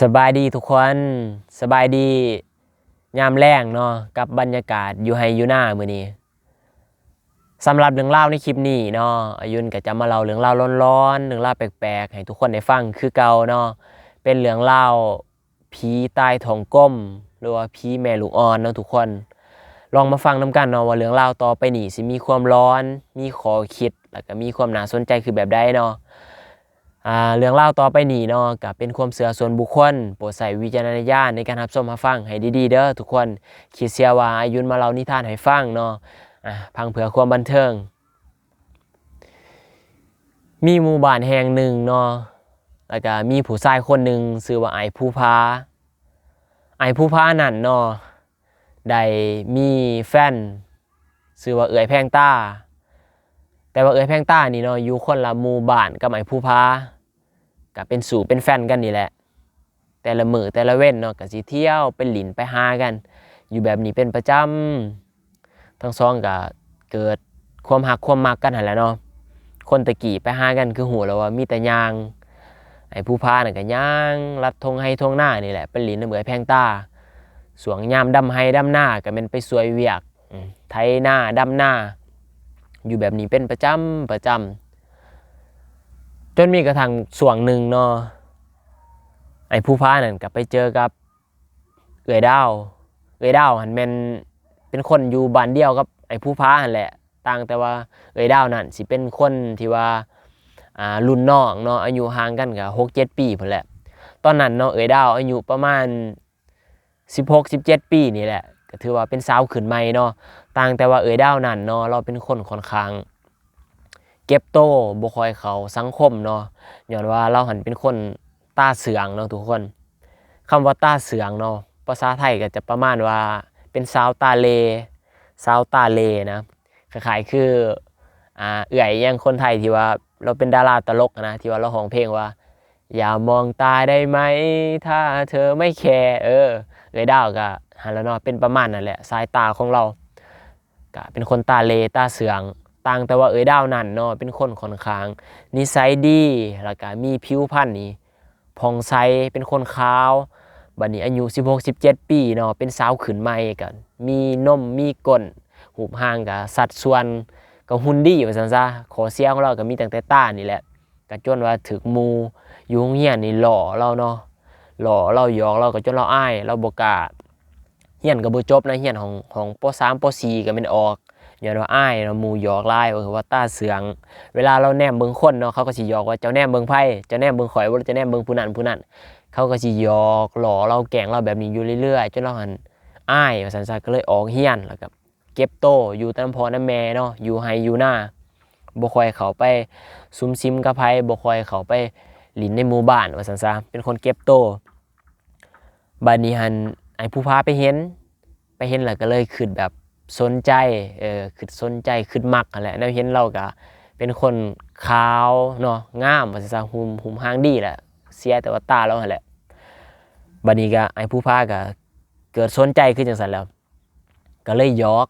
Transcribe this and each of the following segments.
สบายดีทุกคนสบายดียามแรงเนาะกับบรรยากาศอยู่ไฮอยู่หน้ามือนี้สำหรับเรื่องเล่าในคลิปนี้เนาะอายุนก็จะมาเล่าเรื่องเล่าร้อนๆเรื่องเล่าแปลกๆให้ทุกคนได้ฟังคือเก่าเนาะเป็นเรื่องเล่าผีใต้ทองก้มหรือว่าผีแม่ลูกอ่อนเนาะทุกคน ลองมาฟังน้กันเนาะว่าเรื่องเล่าต่อไปนี้สิมีความร้อน มีข้อคิดแล้วก็มีความน่าสนใจคือแบบใดเนาะ อ่าเรื่องเล่าต่อไปนี้เนาะก็เป็นความเชื่อส่วนบุคคล โปรดใส่วิจารณญาณในการรับชมรับฟังให้ดีๆ เด้อทุกคนคิดเสียว่าอายุนมาเล่านิทานให้ฟังเนาะอะพังเผื่อความบันเทิง มีหมู่บ้านแห่งหนึ่งเนาะแล้วก็มีผู้ชายคนหนึ่งชื่อว่าไอ้ผู้พาไอ้ผู้พานั่นเนาะได้มีแฟนชื่อว่าเอ๋ยแพงต้า แต่ว่าเอ๋ยแพงต้านี่เนาะอยู่คนละหมู่บ้านกับไอ้ผู้พา ก็เป็นสู่เป็นแฟนกันนี่แหละ แต่ละมือแต่ละเว้นเนาะก็สิเที่ยวเป็นหลินไปหากัน อยู่แบบนี้เป็นประจำทั้งสองก็เกิดความหักความมักกันหั่นแหละเนาะคนตะกี้ไปหากันคือหูแล้วว่ามีแต่ยางไอ้ผู้พาน่ะก็ย่างลัดทงให้ทงหน้านี่แหละเป็นหลินเหมือยแพงตาสวงยามดำให้ดำหน้าก็เป็นไปสวยเวียกอืมไถหน้าดำหน้า อยู่แบบนี้เป็นประจำประจำ จนมีกระทั่งส่วงหนึ่งเนาะไอ้ผู้พานั่นก็ไปเจอกับเอือยดาวเอือยดาวหันเป็นเป็นคนอยู่บ้านเดียวกับไอ้ผู้พาหันแหละต่างแต่ว่าเอือยดาวนั่นสิเป็นคนที่ว่าอ่ารุ่นน้องเนาะอายุห่างกันกับหกเจ็ดปีพุ่นแหละ ตอนนั้นเนาะเอือยดาวอายุประมาณสิบหกสิบเจ็ดปีนี่แหละก็ถือว่าเป็นสาวขึ้นใหม่เนาะต่างแต่ว่าเอือยดาวนั่นเนาะเราเป็นคนค่อนข้าง เก็บโตบ่คอยเขาสังคมเนาะย้อนว่าเราหันเป็นคนตาเสืองเนาะทุกคนคำว่าตาเสืองเนาะภาษาไทยก็จะประมาณว่าเป็นสาวตาเลสาวตาเลนะคล้ายๆคืออ่าเอื่อยอยังคนไทยที่ว่าเราเป็นดาราตลกนะที่ว่าเราร้องเพลงว่า อย่ามองตาได้ไหม ถ้าเธอไม่แคร์เออเอ้ยดาวก็หันแล้วเนาะเป็นประมาณนั่นแหละสายตาของเราก็เป็นคนตาเลตาเสือง ต่างแต่ว่าเอ้ยดาวนั่นเนาะเป็นคนค่อนข้างนิสัยดีแล้วก็มีผิวพรรณนี่ผ่องใสเป็นคนขาวบัดนี้อายุ 16 17 ปีเนาะเป็นสาวขึ้นใหม่กันมีนมมีก้นหูบห่างกับสัดส่วนก็หุ่นดีว่าซั่นซะขอเสียของเราก็มีตั้งแต่ตานี่แหละก็จนว่าถึกมูอยู่โรงเรียนนี่หล่อเราเนาะหล่อเราหยอกเราก็จนเราอายเราบ่กล้าเรียนก็บ่จบนะเรียนของของป .3 ป .4 ก็แม่นออก ย้อนว่าอ้ายเนาะหมู่หยอกไล่ก็คือว่าตาเสือง เวลาเราแนมเบิ่งคนเนาะเขาก็สิหยอกว่าเจ้าแนมเบิ่งไผเจ้าแนมเบิ่งข่อยว่าเจ้าแนมเบิ่งผู้นั้นผู้นั้นเขาก็สิหยอกหล่อเราแกงเราแบบนี้อยู่เรื่อยๆจนเราหันอ้ายว่าซั่นซะก็เลยออกเฮียนแล้วก็เก็บโตอยู่ตามพ่อน้าแม่เนาะอยู่ไห้อยู่หน้าบ่ค่อยเขาไปซุมซิมกับไผบ่ค่อยเขาไปหลินในหมู่บ้านว่าซั่นซะเป็นคนเก็บโตบัดนี้หันไอ้ผู้พาไปเห็น ไปเห็นแล้วก็เลยขึ้นแบบ สนใจเออคือสนใจคือมักนั่นแล้วเห็นเราก็เป็นคนขาวเนาะงามว่าซะหุ่มหุ่มหางดีแหละเสียแต่ว่าตาเราแหละบัดนี้ก็ไอ้ผู้พาก็เกิดสนใจขึ้นจังซั่นแล้ว ก็เลยยอก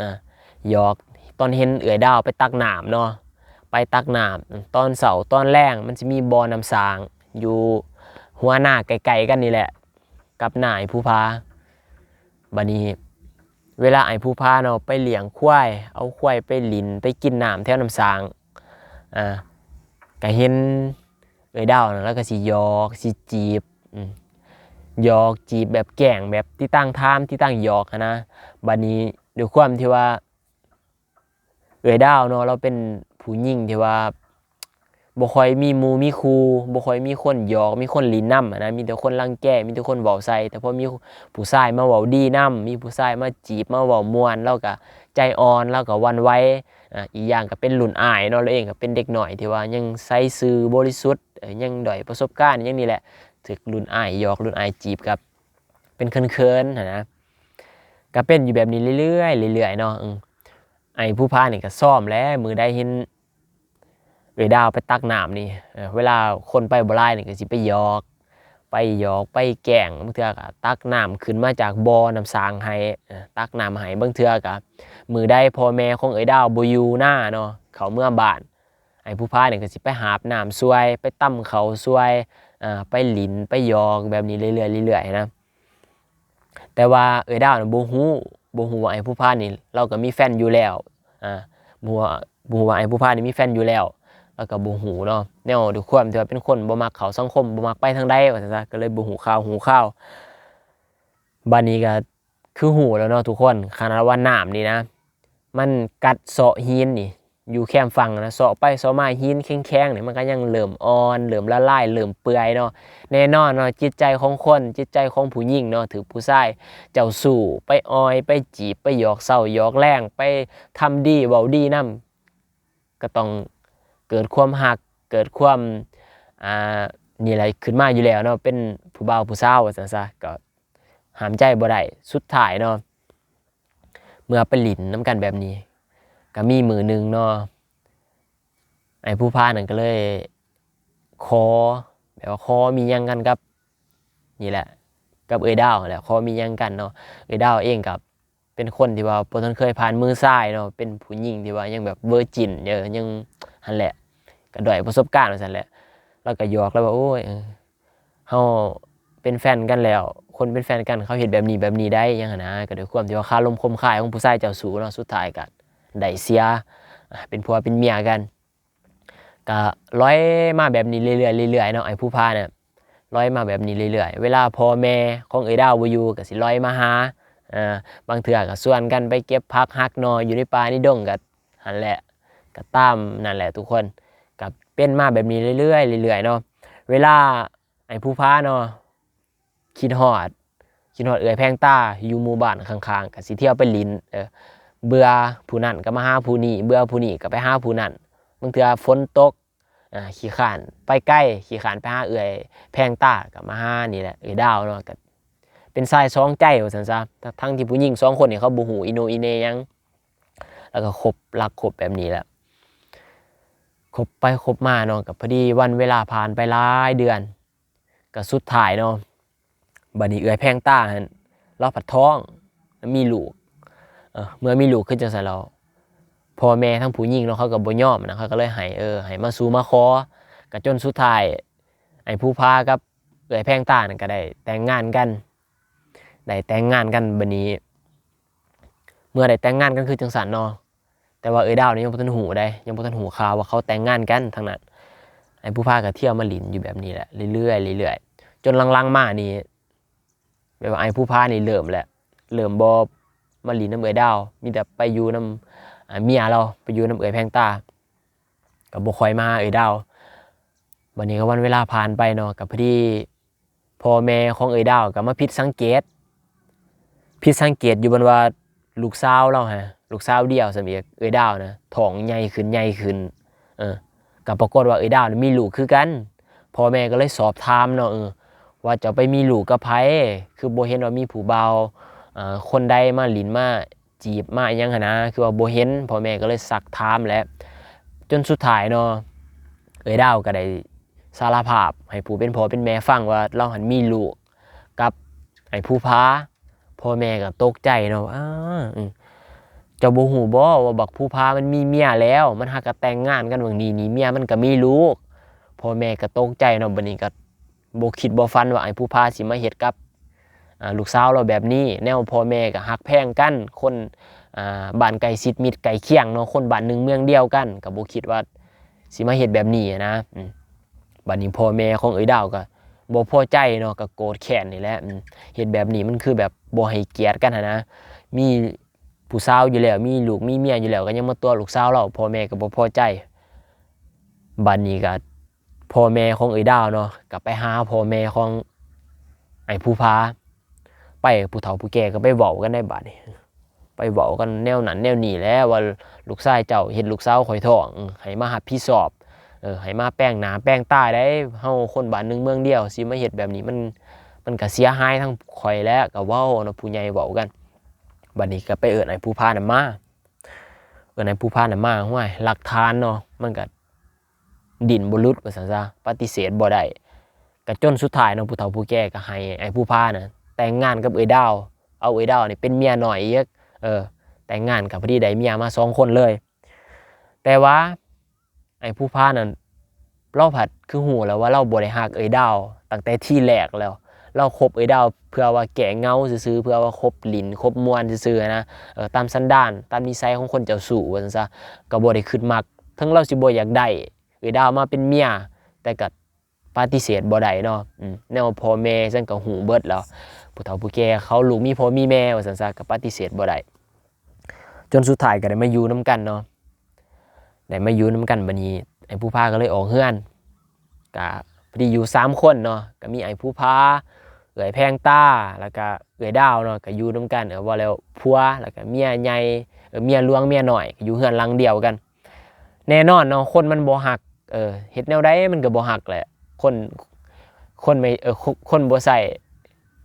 อ่ายอกตอนเห็นเอื่อยดาวไปตักหน้ำเนาะไปตักหน้ำตอนเสาตอนแรงมันจะมีบ่อน้ำสาง อยู่หัวหน้าไกลๆกันนี่แหละ กับนายผู้พาบัดนี้ เวลาไอ้ผู้พาเนาะไปเลี้ยงควาย เอาควายไปหลินไปกินน้ำแถวน้ำสางอ่าก็เห็นเอ้ยดาวนะแล้วก็สิยอกสิจีบยอกจีบแบบแกล้งแบบที่ตั้งท่ามที่ตั้งยอกนะบัดนี้ด้วยความที่ว่า เอ้ยดาวเนาะเราเป็นผู้หญิงที่ว่า บ่ค่อยมีหมู่มีครูบ่ค่อยมีคนหยอกมีคนหลินนำอะนะมีแต่คนรังแกมีแต่คนเว้าใส่แต่พอมีผู้ชายมาเว้าดีนํมีผู้ชายมาจีบมาเว้าม่วนเราก็ใจอ่อนเราก็วันไหวอ่าอีกอย่างก็เป็นรุ่นอ้ายเนาะเราเองก็เป็นเด็กหน่อยที่ว่ายังใส่ซื่อบริสุทธิ์ยังด้อยประสบการณ์ยังนี่แหละถึกรุ่นอายหยอกรุ่นอายจีบกับ เป็นเขินๆนะก็เป็นอยู่แบบนี้เรื่อยๆเรื่อยๆเนาะอืมไอ้ผู้พานี่ก็ซ่อมแล้วมือได้เห็น เอยดาวไปตักน้ำนี่เวลาคนไปบ่ายนี่ก็สิไปยอก ไปยอกไปแกล้งบางเทื่อก็ตักน้ำขึ้นมาจากบ่อน้ำสางให้ตักน้ำให้บางเทื่อก็มือได้พ่อแม่ของเอ๋ยดาวบ่อยู่หน้าเนาะเขาเมื่อบ้านไอ้ผู้พาเนี่ยก็สิไปหาบน้ำซวย ไปตั้มเขาซวยไปหลินไปยอกแบบนี้เรื่อยๆเรื่อยๆนะแต่ว่าเอ้ยดาวน่ะบ่ฮู้บ่ฮู้ว่าไอ้ผู้พายนี่เราก็มีแฟนอยู่แล้วอ่าบ่ฮู้ว่าบ่ฮู้ว่าไอ้ผู้พายนี่มีแฟนอยู่แล้ว แล้วก็บ่ฮู้เนาะแนวด้วยความที่ว่าเป็นคนบ่มักเขาสังคมบ่มักไปทางใดว่าซะก็เลยบ่ฮู้ข่าวฮู้ข่าวบัดนี้ก็คือฮู้แล้วเนาะทุกคนขนาดว่าน้ำนี่นะ มันกัดเซาะหินนี่ อยู่แคมฝั่งนะเซาะไปเซาะมาหินแข็งๆนี่มันก็ยังเริ่อมอ่อนเริ่อมละลายเริ่อมเปื่อยเนาะแน่นอนเนาะจิตใจของคนจิตใจของผู้หญิงเนาะถือผู้ชายเจ้าสู่ไปออยไปจีบไปหยอกเศร้าหยอกแรงไปทำดีเว้าดีนํก็ต้อง เกิดความหักเกิดความอ่านี่อะไรขึ้นมาอยู่แล้วเนาะเป็นผู้บ่าวผู้สาวว่าซั่นซะก็หามใจบ่ได้สุดท้ายเนาะเมื่อไปหลินน้ำกันแบบนี้ ก็มีมือหนึ่งเนาะไอ้ผู้พานั่นก็เลยคอแบบว่าคอมียังกันกับ นี่แหละ กับเอ้ดาวแหละคอมียังกันเนาะเอ้ดาวเองกับเป็นคนที่ว่าบ่ทันเคยผ่านมือซ้ายเนาะเป็นผู้หญิงที่ว่ายังแบบเวอร์จินเยอะยังหันแหละ ก็ด้อยประสบการณ์ว่าซั่นแหละแล้วก็หยอกแล้วว่าโอ้ยเฮาเป็นแฟนกันแล้ว คนเป็นแฟนกันเขาเฮ็ดแบบนี้แบบนี้ได้ยังหั้นะก็ด้วยความที่ว่าคารมคมคายของผู้ชายเจ้าสูเนาะสุดท้ายก็ได้เสียเป็นผัวเป็นเมียกันก็ร้อยมาแบบนี้เรื่อยๆเรื่อยๆเนาะไอ้ผู้พาเนี่ยร้อยมาแบบนี้เรื่อยๆ เวลาพ่อแม่ของเอ้ดาวอยู่ก็สิร้อยมาหาอ่าบางเทื่อก็ส่วนกันไปเก็บผักฮักนออยู่ในป่าในดงก็หันแหละก็ตามนั่นแหละทุกคน เป็นมาแบบนี้เรื่อยๆเรื่อยๆเนาะเวลาไอ้ผู้พาเนาะคิดฮอดคิดฮอดเอื้อยแพงตาอยู่หมู่บ้านข้างๆก็สิเที่ยวไปลินเออเบื่อผู้นั่นก็มาหาผู้นี้เบื่อผู้นี้ก็ไปหาผู้นั่นบางเทื่อฝนตกอ่าขี้ข้านไปใกล้ขี้ข้านไปหาเอื่อยแพงตาก็มาหานี่แหละเอื่อยดาวเนาะก็เป็นสายสองใจว่าซั่นซะทั้งที่ผู้หญิงสองคนเนี่ยเขาบ่ฮู้อิโนอิเนยัง แล้วก็คบรักคบแบบนี้แหละ คบไปคบมาเนาะกับพอดีวันเวลาผ่านไปหลายเดือนก็สุดท้ายเนาะบัดนี้เอื่อยแพงต้าหั่นเราผัดท้องแล้วมีลูกเออเมื่อมีลูกขึ้นจังซั่นแล้วพ่อแม่ทั้งผู้หญิงเนาะเขาก็บ่ยอมนะเขาก็เลยให้เออให้มาสู่มาขอก็จนสุดท้ายไอ้ผู้พากับเอื้อยแพงต้านั่นก็ได้ แต่งงานกันได้แต่งงานกันบัดนี้ เมื่อได้แต่งงานกันคือจังซั่นเนาะ แต่ว่าเอ้ยดาวนี่ยังบ่ทันหูได้ยังบ่ทันหูข่าวว่าเขาแต่งงานกันทั้งนั้นไอ้ผู้พาก็เที่ยวมาหลินอยู่แบบนี้แหละเรื่อยๆเรื่อยๆจนลังๆมานี่แบบว่าไอ้ผู้พานี่เริ่มแล้วเริ่มบ่มาหลีน้ำเอ๋ยดาว มีแต่ไปอยู่น้ำอ่าเมียเราไปอยู่น้ำเอ๋ยแพงตากับบคอยมาเอ๋ยดาววันนี้ก็วันเวลาผ่านไปเนาะกับพอดีพ่อแม่ของเอ๋ยดาวก็มาพิดสังเกตพิดสังเกตอยู่บนว่า ลูกสาวเราฮะลูกสาวเดียวสำเอียเอ๋ยดาวนะท้องใหญ่ขึ้นใหญ่ขึ้นเออกับปรากฏว่าเอ๋ยดาวมีลูกคือกันพ่อแม่ก็เลยสอบถามเนาะเออว่าจะไปมีลูกกับไผคือโบเห็นว่ามีผู้เบาอ่าคนใดมาหลินมาจีบมาอิหยังหนะคือว่าโบเห็นพ่อแม่ก็เลยสักถามแล้วจนสุดท้ายเนาะเอ้ยดาวก็ได้สารภาพ ให้ผู้เป็นพ่อเป็นแม่ฟังว่าเราหันมีลูกกับไอ้ผู้พา พ่อแม่ก็ตกใจเนาะอ้าเจ้าบ่ฮู้บ่ว่าบักผู้พามันมีเมียแล้ว มันหากก็แต่งงานกันบางนี้นี่เมียมันก็มีลูกพ่อแม่ก็ตกใจเนาะบัดนี้ก็บ่คิดบ่ฝันว่าไอ้ผู้พาสิมาเฮ็ดกับลูกสาวเราแบบนี้ แนวพ่อแม่ก็ฮักแพงกันคนบ้านไกลชิดมิตรไกลเคียงเนาะคนบ้านหนึ่งเมืองเดียวกันก็บ่คิดว่าสิมาเฮ็ดแบบนี้นะบัดนี้พ่อแม่ของเอ๋ยดาวก็ บ่พอใจเนาะก็โกรธแค้นนี่แหละเฮ็ดแบบนี้มันคือแบบบ่ให้เกียรติกันนะมีผู้สาวอยู่แล้ว มีลูกมีเมียอยู่แล้วก็ยังมาตัวลูกสาวเราพ่อแม่ก็บ่พอใจบัดนี้ก็พ่อแม่ของเอ๋ยดาวเนาะก็ไปหาพ่อแม่ของไอ้ผู้พาไปผู้เฒ่าผู้แก่ก็ไปเว้ากันได้บาดนี้ไปเว้ากันแนวนั้นแนวนี้แล้วว่าลูกชายเจ้าเห็นลูกสาวข่อยท้องให้มารับผิดชอบ เออให้มาแป้งหนาแป้งใตาได้เฮาคนบ้านหนึ่งเมืองเดียวสิมาเฮ็ดแบบนี้มันมันก็เสียหายทั้งข่อยและก็เว้าเนาะผู้ใหญ่เว้ากันบัดนี้ก็ไปเอิ้นไอ้ผู้พาน่ะมาเอิ้นไอ้ผู้พาน่ะมาห้วยหลักฐานเนาะมันก็ดินบ่หลุดว่าซั่นซะปฏิเสธบ่ได้ก็จนสุดท้ายเนาะผู้เฒ่าผู้แก่ก็ให้ไอ้ผู้พาน่ะแต่งงานกับเอ๋ยดาว เอาเอ๋ยดาวนี่เป็นเมียหน่อยเอกเออแต่งงานกับพอดีได้เมียมาสองคนเลย แต่ว่า ไอ้ผู้พานั่นเราผัดคือหูแล้วว่าเราบ่ได้ฮักเอ้ยดาวตั้งแต่ที่แรกแล้วเราคบเอ้ยดาวเพื่อว่าแก่เงาซื่อเพื่อว่าคบหลินคบมวนซื่อนะเออตามสันดานตามนิสัยของคนเจ้าสู่ว่าซั่นซะก็บ่ได้คิดมัก ทั้งเราสิบ่อยากได้เอ้ยดาวมาเป็นเมียแต่ก็ปฏิเสธบ่ได้เนาะอืมแนวพ่อแม่ซั่นก็หูเบิดแล้วผู้เฒ่าผู้แก่เขาลูกมีพ่อมีแม่ว่าซั่นซะก็ปฏิเสธบ่ได้จนสุดท้ายก็ได้มาอยู่นํกันเนาะ ได้มาอยู่นํกันบันี้ไอ้ผู้พาก็เลยออกเฮือนก็พอดีอยู่สามคนเนาะก็มีไอ้ผู้พาเอือยแพงต้าแล้วก็เอือยดาวเนาะก็อยู่นํกันเออว่าแล้วผัวแล้วก็เมียใหญ่เออเมียหลวงเมียหน้อยก็อยู่เฮือนหลังเดียวกัน แน่นอนเนาะคนมันบ่ฮักเออเฮ็ดแนวใดมันก็บ่ฮักแหละคนคนไม่เออคนบ่ใส่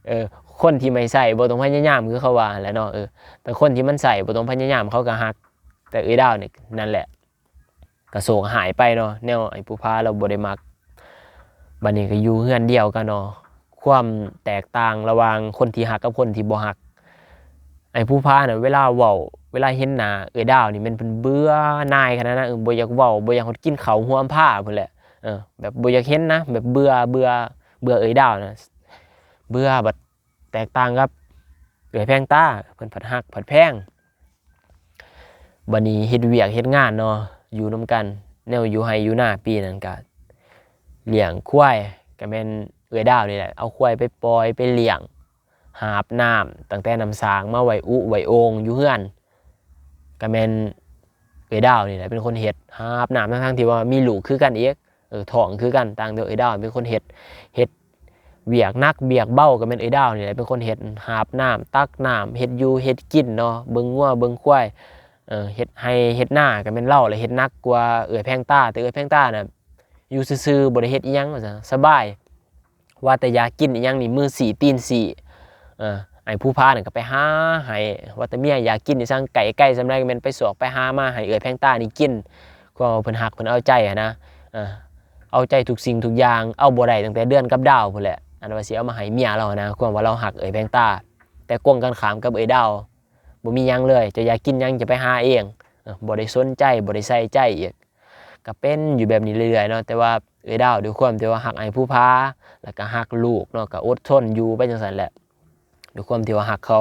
เออคนที่ไม่ใส่บ่ต้องพยายามคือเขาว่าแหล้วเนาะเออแต่คนที่มันใส่บ่ต้องพยายามเขาก็ฮัก แต่เอ้ยดาวนี่นั่นแหละ ก็โศกหายไปเนาะแนวไอ้ผู้พาเราบ่ได้มักบัดนี้ก็อยู่เฮือนเดียวกันเนาะความแตกต่างระหว่างคนที่ฮักกับคนที่บ่ฮัก ไอ้ผู้พาน่ะเวลาเว้าเวลาเห็นหน้าเอ้ยดาวนี่มันเพิ่นเบื่อนายขนาดนั้นเออบ่อยากเว้าบ่อยากกินข้าวห่วมผ้าพุ่นแหละเออแบบบ่อยากเห็นนะแบบเบื่อเบื่อเบื่อเอ้ยดาวนะเบื่อบัดแตกต่างกับเอ้ยแพงต้าเพิ่นผัดฮักผัดแพงบัดนี้เฮ็ดเวียกเฮ็ดงานเนาะ อยู่นํกัน แนวอยู่ไห้อยู่หน้าปีนั้นก็เลี้ยงควายก็แม่นเอื้อดาวนี่แหละเอาควายไปปล่อยไปเลี้ยง หาบน้ำตั้งแต่น้ำสางมาไวอุไว้โองอยู่เฮือนก็แม่นเอื้อดาวนี่แหละเป็นคนเฮ็ดหาบน้ำทั้งๆที่ว่ามีลูกคือกันอีกเออท้องคือกันต่างแต่เอื้อดาวเป็นคนเฮ็ดเฮ็ดเบียกนักเบียกเบ้าก็เป็นไอ้ดาวนี่แหละเป็นคนเฮ็ดหาบน้ำตักน้ำเฮ็ดอยู่เฮ็ดกินเนาะเบิ่งงัวเบิ่งควาย เออเฮ็ดให้เฮ็ดหน้าก็เป็นเล่าเลยเฮ็ดนักกว่าเอื้อยแพงต้าแต่เอื้อยแพงต้าน่ะอยู่ซื่อๆบ่ได้เฮ็ดอีหยังว่าซั่นสบาย ว่าแต่อยากกินอีหยังนี่มือสีตีนสีเออไอ้ผู้พาน่ะก็ไปหาให้ว่าแต่เมียอยากกินนี่สั่งไก่ไก่สำไรก็แม่นไปสอกไปหามาให้เอื้อยแพงต้านี่กินก็เพิ่นฮักเพิ่นเอาใจอะนะเออเอาใจทุกสิ่งทุกอย่างเอาบ่ได้ตั้งแต่เดือนกับดาวพุ่นแหละอันว่าสิเอามาให้เมียเรานะความว่าเราหักเอ่ยแพงตาแต่กวงกันขามกับเอ่ยดาว บ่มียังเลยจะอยากกินยังจะไปหาเองเออบ่ได้สนใจบ่ได้ใส่ใจอีกก็เป็นอยู่แบบนี้เรื่อยๆเนาะแต่ว่าเอ่ยดาวด้วยความที่ว่าหักไอ้ผู้พาแล้วก็หักลูกเนาะก็อดทนอยู่ไปจังซั่นแหละด้วยความที่ว่าหักเขา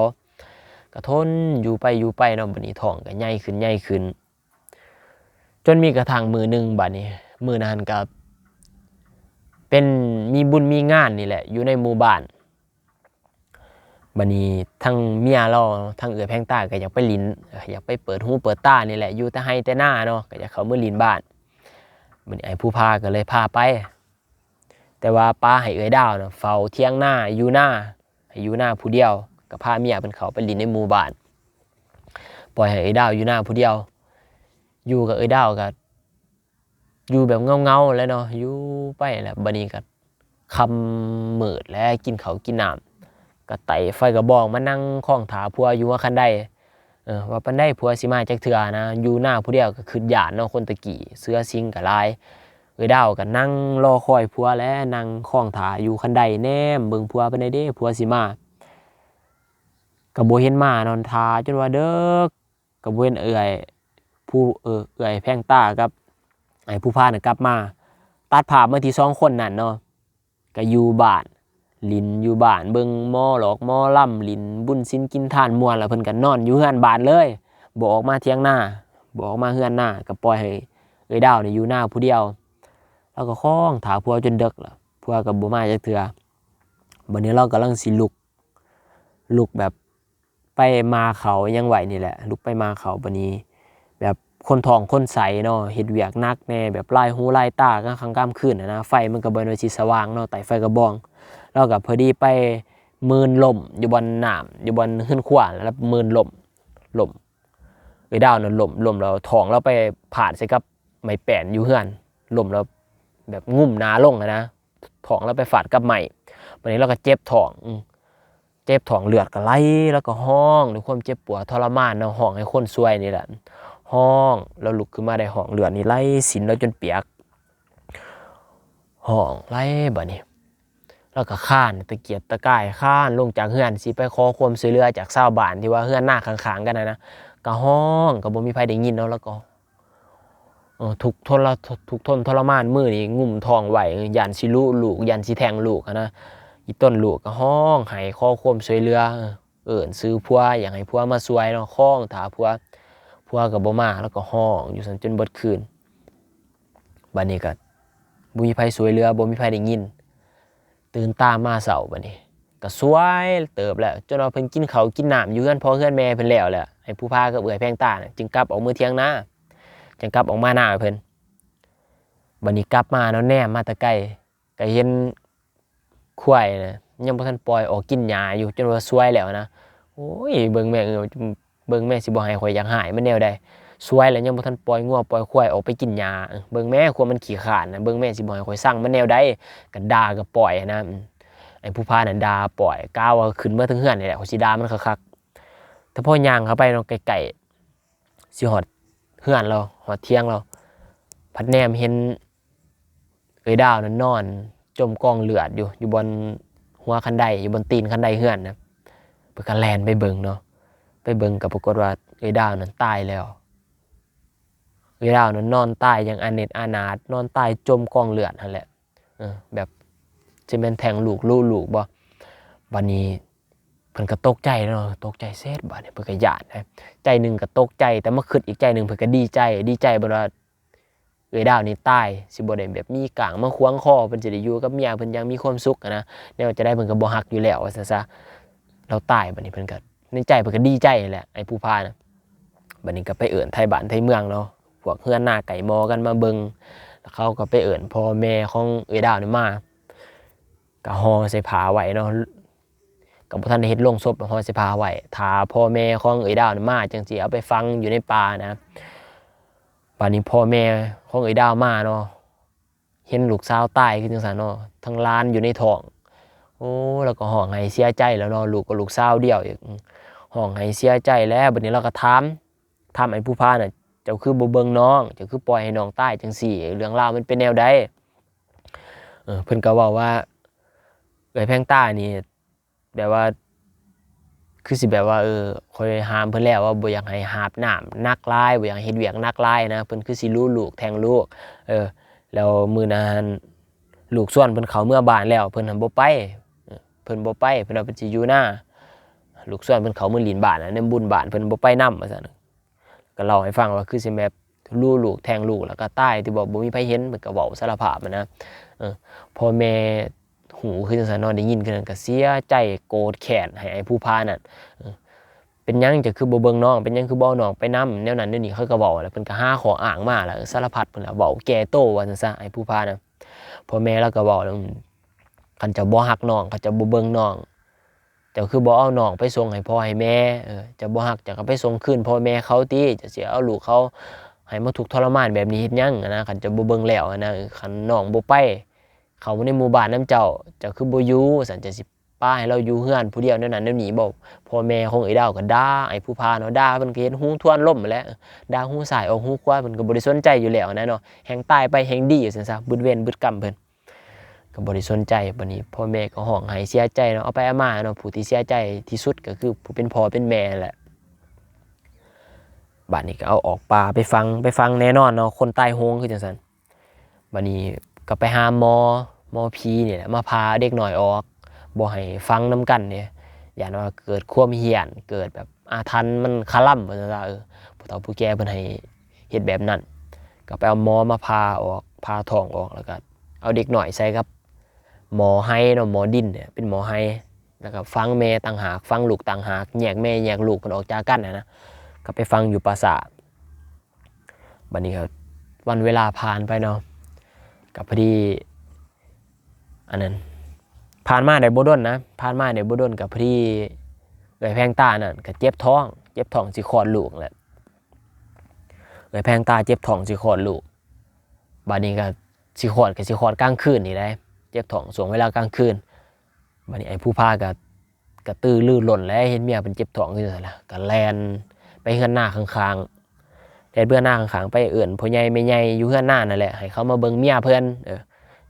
ก็ทนอยู่ไปอยู่ไปเนาะบัดนี้ท้องก็ใหญ่ขึ้นใหญ่ขึ้น จนมีกระทั่งมือหนึงบัดนี้มือนั้นก็เป็นมีบุญมีงานนี่แหละ อยู่ในหมู่บ้าน บัดนี้ทั้งเมียเราทั้งเอือแพงตาก็อยากไปลินอยากไปเปิดหูเปิดตานี่แหละอยู่แต่ให้แต่หน้าเนาะก็อยากเขาเมื่อลินบ้านบัดนี้ไอ้ผู้พาก็เลยพาไป แต่ว่าป้าให้เอือยดาวเนาะเฝ้าเที่ยงหน้าอยู่หน้าให้อยู่หน้าผู้เดียวก็พาเมียเป็นเขาไปลินในหมู่บ้านปล่อยให้เอือยดาวอยู่หน้าผู้เดียว อยู่กับเอือยดาวก็อยู่แบบเงาๆแล้วเนาะอยู่ไปแล้วบัดนี้ก็คำเหมืดแล้วกินเขากินน้ำ ก็ไต่ไฟกระบองมานั่งข้องถาพัวอยู่ว่าคันได้เออว่าปันได้พัวสิมาจากเถื่อนะอยู่หน้าผู้เดียวก็คือหยาดเนาะคนตะกี้เสื้อซิงกับลายเอ้ยดาวก็นั่งรอคอยพัวแล้วนั่งข้องถาอยู่คันใดแนมเบิ่งพัวปในเด้พัวสิมาก็บ่เห็นมานอนทาจนว่าเด้อก็บ่เห็นเอื่อยผู้เออเอื่อยแพงตากับไอ้ผู้พาน่ะกลับมา ตัดภาพมาที่สองคนนั่นเนาะก็อยู่บ้าน ลินอยู่บ้านเบิ่งหมอหลอกหมอล่ำลินบุญสินกินทานม่วนแล้วเพิ่นก็นนอนอยู่เฮือนบ้านเลยบ่ออกมาเที่ยงหน้าบออกมาเฮือนหน้าก็ปล่อยให้เอ้ยดาวนี่อยู่หน้าผู้เดียว แล้วก็คล้องถาพัวจนดึกล่ะพัวก็บ,บ่มาจักเทื่อบัดนี้เรากำลังสิลุกลุกแบบไปมาเขายังไหวนี่แหละ ลุกไปมาเขาบัดนี้ แบบคนทองคนใสเนาะเฮ็ดเวียกนักแน่แบบลายหูลายตากลางค่ำกลางคืนนะนะไฟมันก็บ่ได้สิสว่างเนาะไต่ไฟกระบอง แล้วก็พอดีไปมืนลมอยู่บนหน้ำอยู่บนขึ้นขวานแล้วมืนลมลมไอ้ดาวนั่นลมลมแล้วท้องเราไปผ่านใส่กับไม้แปนอยู่เฮือนลมแล้วแบบงุ่มนาลงนะท้องเราไปฝาดกับไม้วันนี้เราก็เจ็บท้องเจ็บท้องเลือดก็ไหลแล้วก็ห้องด้วยความเจ็บปวดทรมานเนาะห้องให้คนซวยนี่แหละห้องเราลุกขึ้นมาได้ห้องเลือดนี่ไหลสินเราจนเปียกห้องไหลบ่นี้ แล้วก็ข้านตะเกียกตะกายข้านลงจากเฮือนสิไปขอความช่วยเหลือจากชาวบ้านที่ว่าเฮือนหน้าข้างๆกันนะนะก็ห้องก็บ่มีไผได้ยินเนาะแล้วก็เออทุกทนละทุกทนทรมานมือนี่งุ่มทองไหวยันสิลุลูกยันสิแทงลูกนะอีต้นลูกก็ห้องไห้ข้อความช่วยเหลือเออเอิ้นซื้อพัวอยากให้พัวมาช่วยเนาะข้องถาพัวพัวก็บ่มาแล้วก็ห้องอยู่ซั่นจนบดคืนบัดนี้ก็บ่มีไผช่วยเหลือบ่มีไผได้ยิน ตื่นตามมาเช้าบัดนี้ก็สวยเติบแล้วจนว่าเพิ่นกินเขากินน้ำอยู่เฮือนพ่อเฮือนแม่เพิ่นแล้วแหละให้ผู้พากับเอื้อยแพงตานะจึงกลับออกมือเที่ยงน้าจึงกลับออกมาหน้าเพิ่นบัดนี้กลับมาเนาะแนมมาต่ไกลก็เห็นควายนะยังบ่ทันปล่อยออกกินหญ้าอยู่จนว่าสวยแล้วนะโอ้ยเบิ่งแม่เออเบิ่งแม่สิบ่ให้ข่อยอยากหายมันแนวใด สวยแล้วยังบ่ทันปล่อยงัวปล่อยควายออกไปกินหญ้าเบิ่งแม่ควายมันขี้ขาดนะเบิ่งแม่สิบ่ให้ข่อยสั่งมันแนวใดก็ด่าก็ปล่อยนะไอ้ผู้พานันดาปล่อยก้าวว่าขึ้นมาถึงเฮือนนี่แหละเขาสิดามันคักๆแต่พอย่างเข้าไปเนาะไก่ๆสิหอดเฮือนเราหอดเที่ยงเราพัดแนมเห็นเอ้ยดาวนั้นนอน จมกองเลือดอยู่อยู่บนหัวคันไดอยู่บนตีนคันไดเฮือนนะเปิดกันแลนไปเบิงเนาะไปเบิงกับปรากฏว่าเอ้ยดาวนั้นตายแล้ว เอ้ยาวนั้นนอนตายอย่างอเนจอานาถนอนตายจมกองเลือดนั่นแหละแบบจะเป็นแทงลูกลูกลูกบ่วันนี้เพิ่นก็ตกใจเนาะตกใจเซดบัดนี้เพิ่นก็หยาดนะใจหนึ่งก็ตกใจแต่มาคิดอีกใจหนึ่งเพิ่นก็ดีใจ ดีใจบ่ว่าเอ้ยดาวนี่ตายสิบ่ได้แบบมีกลางมาควงคอเพิ่นสิได้อยู่กับเมียเพิ่นยังมีความสุขอะนะแนวจะได้เพิ่นก็บ่ฮักอยู่แล้วว่าซะซะเราตายบัดนี้เพิ่นก็ในใจเพิ่นก็ดีใจแหละไอ้ผู้พานะบัดนี้ก็ไปเอิ้นไทบ้านไทเมืองเนาะ วกเฮือนหน้าไก่มอกันมาเบิงแล้วเขาก็ไปเอิ้นพ่อแม่ของเอดาวนี่มาก็ห่อใส่ผ้าไว้เนาะกับท่านเฮ็ดลงศพห่อใส่ผ้าไว้ถาพ่อแม่ของเอดาวนี่มาจังสิเอาไปฟังอยู่ในป่านะป่านนี้พ่อแม่ของเอดาวมาเนาะเห็นลูกสาวตายคือจังซั่นเนาะทั้งล้านอยู่ในท้องโอ้แล้วก็ห้องให้เสียใจแล้วเนาะลูกก็ลูกสาวเดียวอีกห้องให้เสียใจแล้วบัดนี้เราก็ถามถามไอ้ผู้พาน่ะ เจ้าคือบ่เบิงน้องเจ้าคือปล่อยให้น้องตายจังซี่ เรื่องราวมันเป็นแนวใดเออเพิ่นก็เว้าว่าเอ้ยแพงต้านี่แบบว่า คือสิแบบว่าเออคอยห้ามเพิ่นแล้วว่าบ่อยากให้หาบน้ำนักลายบ่อยากเฮ็ดเวียกนักลายนะเพิ่นคือสิรู้ลูกแทงลูก เออ แล้วมื้อนั้นลูกส่วนเพิ่นเข้าเมื่อบ้านแล้ว เพิ่นหันบ่ไปเพิ่นบ่ไปเพิ่นว่าเพิ่นสิอยู่หน้าลูกส่วนเพิ่นเข้ามื้อลีนบ้านน่ะในบุญบ้านเพิ่นบ่ไปนำว่าซั่น ก็เล่าให้ฟังว่าคือสิแบบรู้ลูกแทงลูกแล้วก็ตายที่บอกบ่มีไผเห็นเพิ่นก็เว้าสารภาพอะนะเออพอแม่หูคือจังซั่นเนาะได้ยินคือนั้นก็เสียใจโกรธแค้นให้ไอ้ผู้พานั่นเป็นยังจะคือบ่เบิ่งน้องเป็นยังคือบ่อน้องไปนํแนวนั้นแนวนี้เขาก็เว้าแล้วเพิ่นก็หาข้ออ้างมาแล้วสารพัดเพิ่นล่ะเว้าแก่โตว่าซั่นซะไอ้ผู้พาน่ะพ่อแม่เราก็เว้าแล้วคันจะบ่ฮักน้องเขาจะบ่เบิ่งน้อง จ้าคือบ่เอาน้องไปส่งให้พ่อให้แม่เออจะบ่ฮักจะก็ไปส่งคืนพ่อแม่เขาติจะเสียเอาลูกเขาให้มาทุกทรมานแบบนี้เฮ็ดหยังอะนะคันจะบ่เบิ่งแล้วนะคันน้องบ่ไป เขาในหมู่บ้านน้ำเจ้าจ้าคือบ่อยู่สันจะสิป้าให้เราอยู่เฮือนผู้เดียวแนวนั้นแนวนี้บ่พ่อแม่ของไอ้ดาวก็ด่าไอ้ผู้พาเนาะด่าเพิ่นก็เฮ็ดหูทวนล่มแล้วด่าหูสายออกหูขวาเพิ่นก็บ่ได้สนใจอยู่แล้วนะเนาะแฮงตายไปแฮงดีอยู่ซั่นซะบึดเว้นบึดกรรมเพิ่น ก็บ่ได้สนใจบัดนี้พ่อแม่ก็ห้องไห้เสียใจเนาะเอาไปเอามาเนาะผู้ที่เสียใจที่สุดก็คือผู้เป็นพ่อเป็นแม่แหละบัดนี้ก็เอาออกป่าไปฟังไปฟังแน่นอนเนาะคนตายโหงคือจังซั่นบัดนี้ก็ไปหาหมอหมอผีเนี่ยมาพาเด็กหน่อยออกบ่ให้ฟังน้กันเนี่ยอย่างว่าเกิดความเหียนเกิดแบบอาถรรพ์มันคล่ำว่าซั่นซะเออผู้เฒ่าผู้แก่เพิ่นให้เฮ็ดแบบนั้นก็ไปเอาหมอมาพาออกพาท้องออกแล้วก็เอาเด็กหน่อยใส่กับ หมอไห้เนาะหมอดินเนี่ยเป็นหมอไห้แล้วก็ฟังแม่ต่างหากฟังลูกต่างหากแยกแม่แยกลูกมันออกจากกันนะนะก็ไปฟังอยู่ปราสาทบัดนี้ก็วันเวลาผ่านไปเนาะกับพอดีอันนั้นผ่านมาได้บ่ดนนะผ่านมาได้บ่ดนกับพี่เอยแพงตานั่นก็เจ็บท้อง เจ็บท้องสิคลอดลูกแหละเอยแพงตาเจ็บท้องสิคลอดลูกบัดนี้ก็สิคลอดก็สิคลอดกลางคืนนี่แหละเจ็บท้องช่วงเวลากลางคืนบัดนี้ไอ้ผู้พาก็ก็ตื้อลื่นหล่นแล้วเห็นเมียเป็นเจ็บท้องอยู่ซั่นล่ะก็แลนไปเฮือนหน้าข้างๆแล่เบื้องหน้าข้างๆไปเอื่นพ่อใหญ่แม่ใหญ่อยู่เฮือนหน้านั่นแหละให้เขามาเบิ่งเมียเพิ่นเออ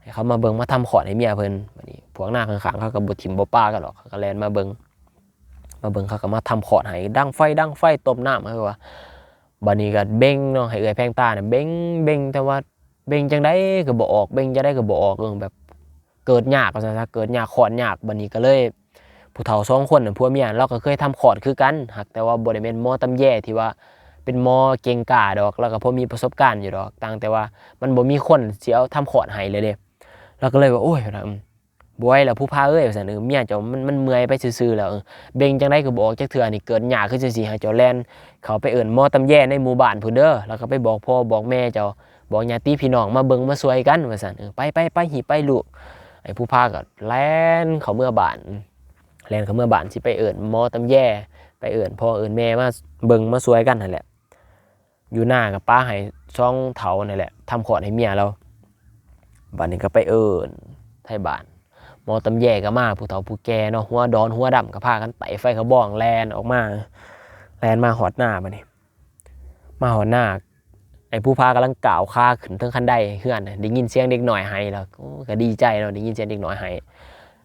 ให้เขามาเบิงมาทำขอดให้เมียเพิ่นบัดนี้พวกหน้าข้างๆเขาก็บ่ถิ่มบ่ป้ากันหรอกเขาก็แลนมาเบิงมาเบิงเขาก็มาทำขอดให้ดังไฟดังไฟต้มน้ำเขาก็ว่าบัดนี้ก็เบ่งเนาะให้เอื้อยแพงตาน่ะเบ่งเบ่งแต่ว่าเบ่งจังไดก็บ่ออกเบ่งจังไดก็บ่ออกเออแบบ เกิดยากว่าซั่นซะเกิดยากขอดยากบัดนี้ก็เลยผู้เฒ่าสองคนน่ะผัวเมียเราก็เคยทำขอดคือกันหักแต่ว่าบ่ได้เป็นหมอตำแย่ที่ว่าเป็นหมอเก่งกาดอก แล้วก็พอมีประสบการณ์อยู่ดอกต่างแต่ว่ามันบ่มีคนสิเอาทำขอดให้เลยเด้เราก็เลยว่าโอ้ยว่าบ่ไหวแล้วผู้พาเอ้ยว่าซั่นเออเมียเจ้ามันมันเมื่อยไปซื่อๆแล้วเบ่งจังไดก็บ่ออกจักเทื่อนี่เกิดยากคือจังซี่ให้เจ้าแล่นเขาไปเอิ้นหมอตำแย่ในหมู่บ้านพุ่นเด้อแล้วก็ไปบอกพ่อบอกแม่เจ้าบอกญาติพี่น้องมาเบิ่งมาช่วยกันว่าซั่นเออไปไปไปหิไปลูก ไอ้ผู้พาก็แล่นเขาเมื่อบานแลนเขาเมื่อบานสิไปเอิญมอตำแย่ไปเอิญพ่อเอิญแม่มาเบิงมาสวยกันนั่นแหละ อยู่หน้ากับป้าให้ช่องเถานั่นแหละทำขอดให้เมียเราบัดนี้ก็ไปเอิญไทยบ้านมอตำแย่ก็มาผู้เฒ่าผู้แก่เนาะหัวดอนหัวดำก็พากันไต่ไฟกระบองแลนออกมาแลนมาหอดหน้าบัดนี้มาหอดหน้า อ้ผู้พากำลังกล่าวขาขึ้นเทิงคันไดเฮือนได้ยินเสียงเด็กหน่อยให้แล้วก็ดีใจเนาะได้ยินเสียงเด็กหน่อยให้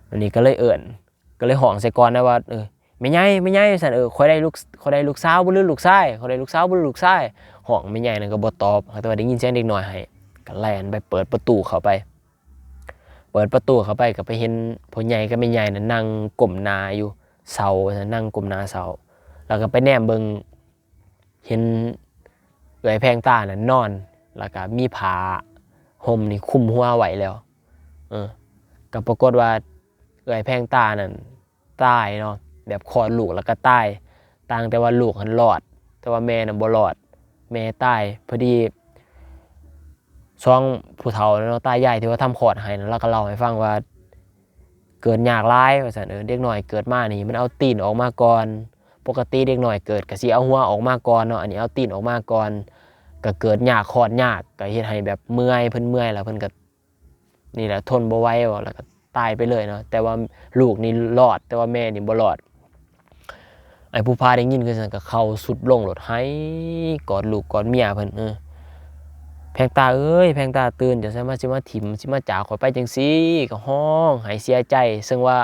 วันนี้ก็เลยเอิญก็เลยห้องใส่ก่อนนะว่าเออไม่ใหญ่ไม่ใหญ่สันเออคอยได้ลูกคอยได้ลูกสาวบ่หรือลูกชายคอยได้ลูกสาวบ่หรือลูกชายห้องไม่ใหญ่นั่นก็บ่ตอบแต่ว่าได้ยินเสียงเด็กหน้อยให้ก็แล่นไปเปิดประตูเข้าไป เปิดประตูเข้าไปก็ไปเห็นพ่อใหญ่กับแม่ใหญ่น่ะนั่งก้มหน้าอยู่เสาน่ะนั่งก้มหน้าเสาแล้วก็ไปแนมเบิ่งเห็น เอื้อยแพงตาน่ะนอน แล้วก็มีผ้าห่มนี่คุมหัวไว้แล้ว เออก็ปรากฏว่าเอื้อยแพงตานั่นตายเนาะแบบคลอดลูกแล้วก็ตายต่างแต่ว่าลูกหันรอด แต่ว่าแม่น่ะบ่รอด แม่ตายพอดีช่องผู้เฒ่าเนาะตายายที่ว่าทำคอดให้นั่นแล้วก็เล่าให้ฟังว่า เกิดยากหลายว่าซั่นเออเด็กน้อยเกิดมานี่มันเอาตีนออกมาก่อน ปกติเด็กน้อยเกิดก็สิเอาหัวออกมาก่อนเนาะอันนี้เอาตีนออกมาก่อนก็เกิดยากคลอดยากก็เฮ็ดให้แบบเมื่อยเพิ่นเมื่อยแล้วเพิ่นก็นี่แหละทนบ่ไหวแล้วก็ตายไปเลยเนาะแต่ว่าลูกนี่รอด แต่ว่าแม่นี่บ่รอดไอ้ผู้พาได้ยินคือซั่นก็เข้าสุดลงรถให้กอดลูกกอดเมียเพิ่นเออแพงตาเอ้ยแพงตาตื่นจะใช่มาสิมาถิ่มสิมาจ่าข่อยไปจังซี่ก็ห้องให้เสียใจ ซึ่งว่า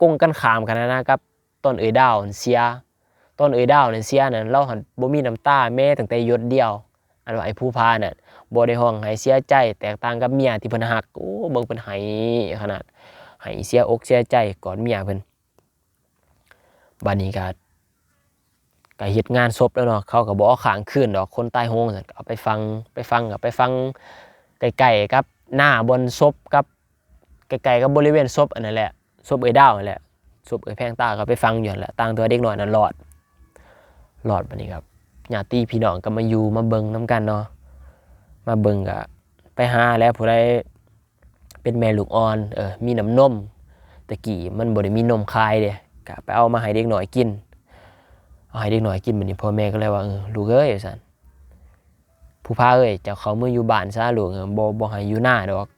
กงกันขามกันนะกับ ต้นเอยดาวเสีย ต้นเอยดาวนั่นเสียนั่นเราหันบ่มีน้ำตาแม่ตั้งแต่หยดเดียว อันว่าไอ้ผู้พานั่นบ่ได้ห้องให้เสียใจ แตกต่างกับเมียที่เพิ่นฮักโอ้เบิ่งเพิ่นให้ขนาดให้เสียอกเสียใจก่อนเมียเพิ่นบัดนี้ก็ก็เฮ็ดงานศพแล้วเนาะเขาก็บ่เอาข้างคืนดอกคนตายโหงซั่นเอาไปฟังไปฟังก็ไปฟังใกล้ๆกับหน้าบนศพกับใกลๆกับบริเวณศพอันนั้นแหละศพเอ้ยดาวนั่นแหละศพเอ้ยแพงตาก็ไปฟังอยู่นั่นแหละต่างตัวเด็กน้อยนั้นรอด รอดบัดนี้ครับญาติพี่น้องก็มาอยู่มาเบิงนํกันเนาะมาเบิงก็ไปหาแล้วผู้ใดเป็นแม่ลูกอ่อนเออมีน้ำนมตะกี้มันบ่ได้มีนมคายเด้ก็ไปเอามาให้เด็กหน่อยกินเอาให้เด็กหน่อยกินบัดนี้พ่อแม่ก็เลยว่าเออลูกเอ้ยว่าซั่นผู้พาเอ้ยจ้าเขาเมื่ออยู่บ้านซะลูกเออบ่บ่ให้อยู่หน้าดอก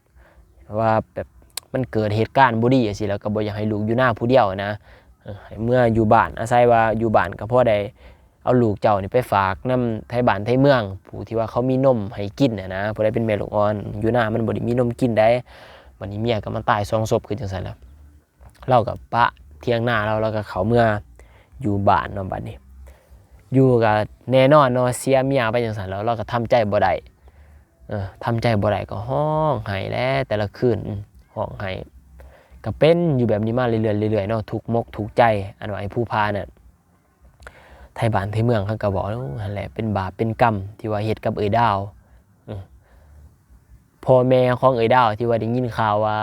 ว่าแบบมันเกิดเหตุการณ์บ่ดีจังซี่แล้วก็บ่อยากให้ลูกอยู่หน้าผู้เดียวนะเออให้เมื่ออยู่บ้านอาศัยว่าอยู่บ้านก็พอได้ เอาลูกเจ้านี่ไปฝากนํไทยบ้านไทยเมือง ผู้ที่ว่าเขามีนมให้กินน่ะนะผู้ใดเป็นแม่ลูกอ่อนอยู่หน้ามันบ่ได้มีนมกินได้วันนี้เมียก็มาตายสองศพคือจังซั่นแล้วเรากับปะเที่ยงหน้าเราแล้วก็เขาเมื่ออยู่บ้านเนาะบัดนี้ อยู่กับแน่นอนเนาะเสียเมียไปจังซั่นแล้วเราก็ทำใจบ่ได้เออทำใจบ่ได้ก็ห้องไห้แล้วแต่ละคืนห้องไห้ก็เป็นอยู่แบบนี้มาเรื่อยๆเรื่อยๆเนาะทุกมกทุกใจอันว่าไอ้ผู้พาน่ะ ไทยบ้านไทยเมืองเขาก็บอกแล้วนั่นแหละเป็นบาปเป็นกรรมที่ว่าเฮ็ดกับเอ้ยดาวพ่อแม่ของเอ๋ยดาวที่ว่าได้ยินข่าวว่า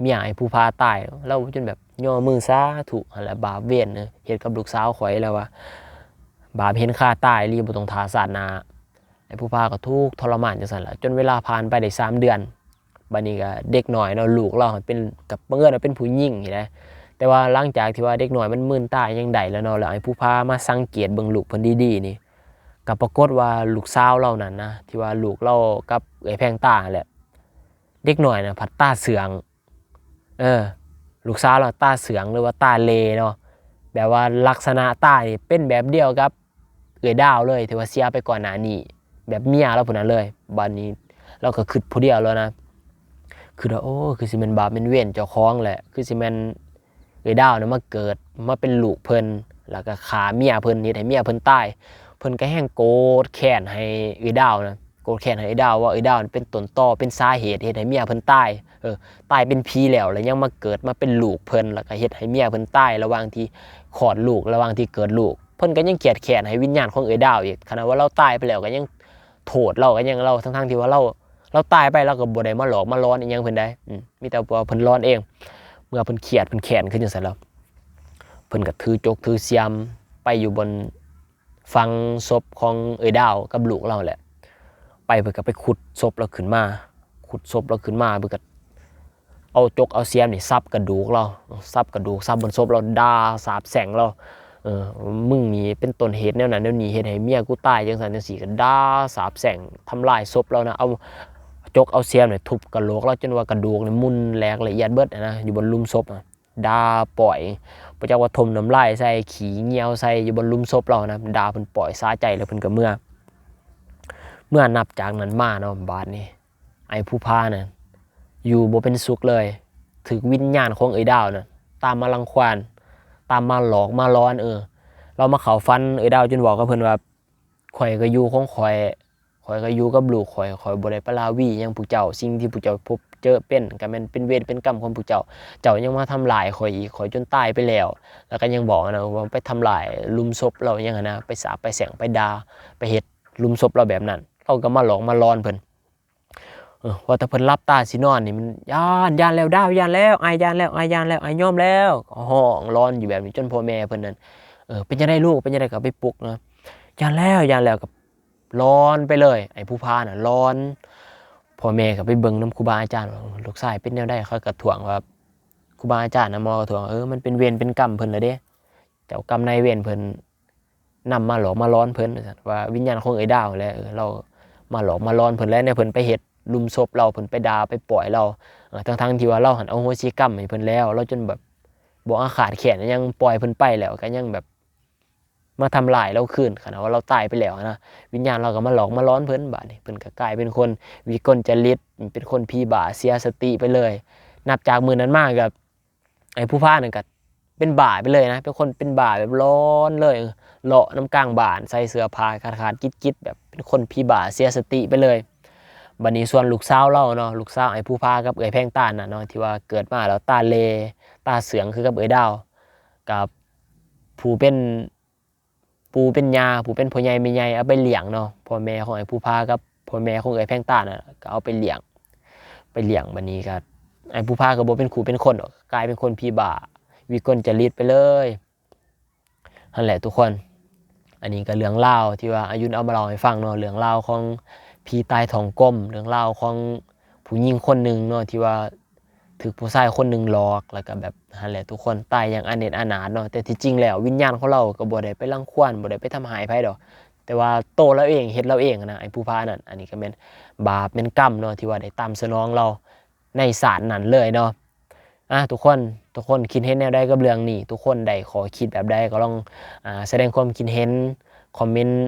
เมียไอ้ผู้พาตายเราจนแบบย่อมือซาถูกอะไรบาปเวียนเนอเฮ็ดกับลูกสาวข่อยแล้วว่า บาปเห็นค่าตายรีบต้องทาสานาไอ้ผู้พาก็ทุกข์ทรมานจังซั่นละจนเวลาผ่านไปได้สามเดือนบัดนี้ก็เด็กหน้อยเนาะลูกเราเป็นกับเมื่อเราเป็นผู้หญิงนี่นะ แต่ว่าหลังจากที่ว่าเด็กหน้อยมันมึนตายยังได้แล้วเนาะแล้วไอ้ผู้พามาสังเกตเบิ่งลูกเพิ่นดีๆนี่ก็ปรากฏว่าลูกสาวเรานั่นนะที่ว่าลูกเรากับไอ้แพงตาแหละเด็กหน่อยนะพัดตาเสืองเออลูกสาวเราตาเสืองหรือว่าตาเลเนาะแบบว่าลักษณะตานี่เป็นแบบเดียวกับเอือดาวเลยที่ว่าเสียไปก่อนหน้านี้แบบเมียเราผู้นั้นเลยบัดนนี้เราก็คิดผู้เดียวแล้วนะคือว่าโอ้คือสิแมันบาปเป็นเวรเจ้าของแหละคือสิแมัน เอือดาวนะมาเกิดมาเป็นลูกเพิ่นแล้วก็ขาเมียเพิ่นนี่ให้เมียเพิ่นตายเพิ่นก็แห้งโกรธแค้นให้เอ้ยดาวนะโกรธแค้นให้เอ้ยดาวว่าเอ้ยดาวนี่เป็นต้นต่อเป็นสาเหตุเฮ็ดให้เมียเพิ่นตายเออตายเป็นผีแล้วแล้วยังมาเกิดมาเป็นลูกเพิ่นแล้วก็เฮ็ดให้เมียเพิ่นตายระหว่างที่คลอดลูกระหว่างที่เกิดลูกเพิ่นก็ยังเกลียดแค้นให้วิญญาณของเอ้ยดาวอีกขณะว่าเราตายไปแล้วก็ยังโทษเราก็ยังเราทั้งๆที่ว่าเราเราตายไปเราก็บ่ได้มาหลอกมาร้อนอีหยังเพิ่นได้อืมมีแต่ว่าเพิ่นร้อนเอง เมื่อเพิ่นเครียดเพิ่นแค้นขึ้นจังซั่นแล้วเพิ่นก็ถือจกถือเสียมไปอยู่บนฟังศพของเอยดาวกับลูกเราแหละ ไปเพิ่นก็ไปขุดศพเราขึ้นมา ขุดศพเราขึ้นมาเพิ่นก็เอาจกเอาเสียมนี่ซับกระดูกเราซับกระดูกซับบนศพเราด่าสาบแสงเราเออมึงนี่เป็นต้นเหตุแนวนั้นแนวนี้เฮ็ดให้เมียกูตายจังซั่นจังซี่ก็ด่าสาบแสงทำลายศพเรานะเอา จกเอาเสียมเนี่ยทุบกระโหลกเราจนว่ากระดูกเนี่ยมุนแหลกละเอียดเบิดนะอยู่บนลุมศพอะดาปล่อยพระเจ้าว่าทมน้ำลายใส่ขี้เงียวใส่อยู่บนลุมศพเรานะดาเพิ่นปล่อยสาใจแล้วเพิ่นก็เมื่อ เมื่อนับจากนั้นมาเนาะบาดนี้ไอ้ผู้พาน่ะอยู่บ่เป็นสุขเลยถึกวิญญาณของเอ้ดาวน่ะตามมารังควานตามมาหลอกมาร้อนเออ เรามาเขาฟันเอ้ดาวจนบอกกับเพิ่นว่าข่อยก็อยู่ของข่อย อยก็อยู่กับลูกข่อยข่อยบ่ได้ปลาวียังผู้เจ้าสิ่งที่ผู้เจ้าพบเจอเป็นก็แม่นเป็นเวรเป็นกรรมของผู้เจ้า เจ้ายังมาทำลายข่อยอีกข่อยจนตายไปแล้ว แล้วก็ยังบอกนะว่าไปทำลายลุมศพเรายังนะไปสาปไปแสงไปดาไปเฮ็ดลุมศพเราแบบนั้นเราก็มาหลอกมาลอนเพิ่นว่าแต่เพิ่นรับตาสินอนนี่มันย่านย่านแล้วดาวย่านแล้วอายย่านแล้วอายย่านแล้วอายยอมแล้วห้องร้อนอยู่แบบนี้จนพ่อแม่เพิ่นนั่นเออเป็นจังไดลูกเป็นจังไดก็ไปปลุกนะย่านแล้วย่านแล้วก็ ร้อนไปเลย ไอ้ผู้พาน่ะร้อนพ่อแม่ก็ไปเบิ่งน้ำครูบาอาจารย์ลูกชายเป็นแนวใดเขาก็ถ่วงว่าครูบาอาจารย์นะมอก็ถ่วงเออมันเป็นเวรเป็นกรรมเพิ่นละเด้เจ้ากรรมนายเวรเพิ่นนำมาหลอกมาร้อนเพิ่นว่าวิญญาณของไอ้ดาวและเออเรามาหลอกมาร้อนเพิ่นแล้วเนี่ยเพิ่นไปเฮ็ดลุมศพเราเพิ่นไปด่าไปปล่อยเราเออทั้งๆที่ว่าเราหันเอาโหสิกรรมให้เพิ่นแล้ว เราจนแบบบ่อาขาดแขนยังปล่อยเพิ่นไปแล้วก็ยังแบบ มาทำลายเราคืนขณะว่าเราตายไปแล้วนะวิญญาณเราก็มาหลอกมาร้อนเพิ่นบาดนี่เพิ่นก็กลายเป็นคนวิกลจริตเป็นคนพีบาเสียสติไปเลย นับจากมือนั้นมากกับไอ้ผู้พานั่นก็เป็นบ่าไปเลยนะเป็นคนเป็นบ่าแบบร้อนเลยเลาะน้ำกลางบ้านใส่เสื้อผ้าขาดขาดๆกิ๊ดๆแบบเป็นคนพีบาเสียสติไปเลยบัดนี้ส่วนลูกสาวเราเนาะลูกสาวไอ้ผู้พากับเอ๋ยแพงตาน่ะเนาะที่ว่าเกิดมาแล้วตาเลตาเสืองคือกับเอ๋ยดาว กับผู้เป็น ปูเป็นยาผู้เป็นพ่อใหญ่แม่ใหญ่เอาไปเลี้ยงเนาะพ่อแม่ของไอ้ผู้พากับพ่อแม่ของไอ้แพงตาน่ะก็เอาไปเลี้ยง ไปเลี้ยงบัดนี้ก็ไอ้ผู้พาก็บ่เป็นขู่เป็นคนกลายเป็นคนพีบาวิกลจริตไปเลยนั่นแหละทุกคน อันนี้ก็เรื่องเล่าที่ว่าอายุนเอามาเล่าให้ฟังเนาะเรื่องเล่าของผีตายทองก้มเรื่องเล่าของผู้หญิงคนหนึ่งเนาะที่ว่า ถูกผู้ชายคนหนึ่งหลอกแล้วก็แบบนั่นแหละทุกคนตายอย่างอเนจอนาถเนาะแต่ที่จริงแล้ววิญญาณของเราก็บ่ได้ไปรังควานบ่ได้ไปทำหายไผดอก แต่ว่าโตแล้วเองเฮ็ดเราเองนะไอ้ผู้พานั่นอันนี้ก็เป็นบาปเป็นกรรมเนาะที่ว่าได้ตามสนองเราในศาลนั้นเลยเนาะอะทุกคนทุกคนคิดเห็นแนวใดกับเรื่องนี้ ทุกคนใดขอคิดแบบใดก็ลองอ่าแสดงความคิดเห็นคอมเมนต์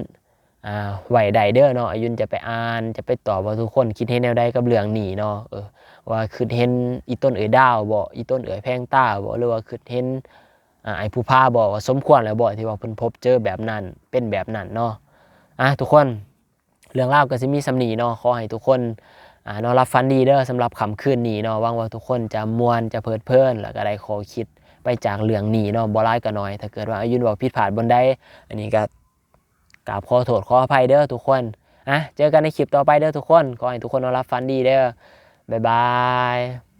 อ่าไว้ใดเด้อเนาะอายุนจะไปอ่านจะไปตอบว่าทุกคนคิดเห็นแนวใดกับเรื่องนี้เนาะเออว่าคิดเห็นอีต้นเอ๋ยดาวบ่อีต้นเอ๋ยแพงตาบ่หรือว่าคิดเห็นไอ้ผู้พาบ่ว่าสมควรแล้วบ่ที่ว่าเพิ่นพบเจอแบบนั้นเป็นแบบนั้นเนาะอะทุกคนเรื่องเล่าก็จะมีสำนีเนาะขอให้ทุกคนอ่านอนรับฟันดีเด้อสำหรับคำคืนนี้เนาะหวังว่าทุกคนจะมวนจะเพลิดเพลินแล้วก็ได้ขอคิดไปจากเรื่องนี้เนาะบ่ร้ายก็น้อย ถ้าเกิดว่าอายุนบอกผิดพลาดบนใดอันนี้ก็ กราบขอโทษขออภัยเด้อทุกคนอะเจอกันในคลิปต่อไปเด้อทุกคนขอให้ทุกคนนอนรับฟันดีเด้อบ๊ายบาย